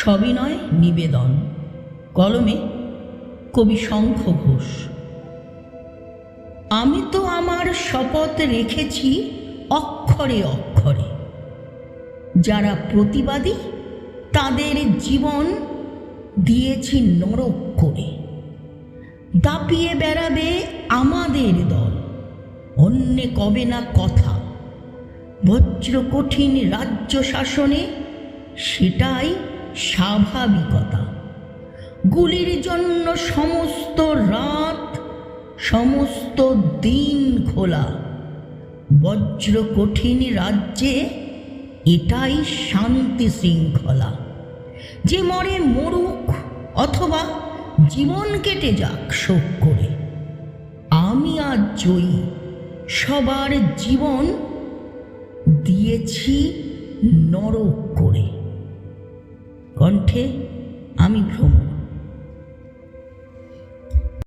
সবিনয় নিবেদন। কলমে কবি শঙ্খ ঘোষ। আমি তো আমার শপথ রেখেছি অক্ষরে অক্ষরে। যারা প্রতিবাদী, তাদের জীবন দিয়েছি নরক করে। দাপিয়ে বেড়াবে আমাদের দল। অন্যে কবে না কথা। বজ্র কঠিন রাজ্য শাসনে সেটাই স্বাভাবিকতা। গুলির জন্য সমস্ত রাত, সমস্ত দিন খোলা। বজ্র কঠিন রাজ্যে এটাই শান্তি শৃঙ্খলা। যে মরে মরুক অথবা জীবন কেটে যাক শোক করে, আমি আজ জয়ী, সবার জীবন দিয়েছি নরক। করে আমি ভ্রমণ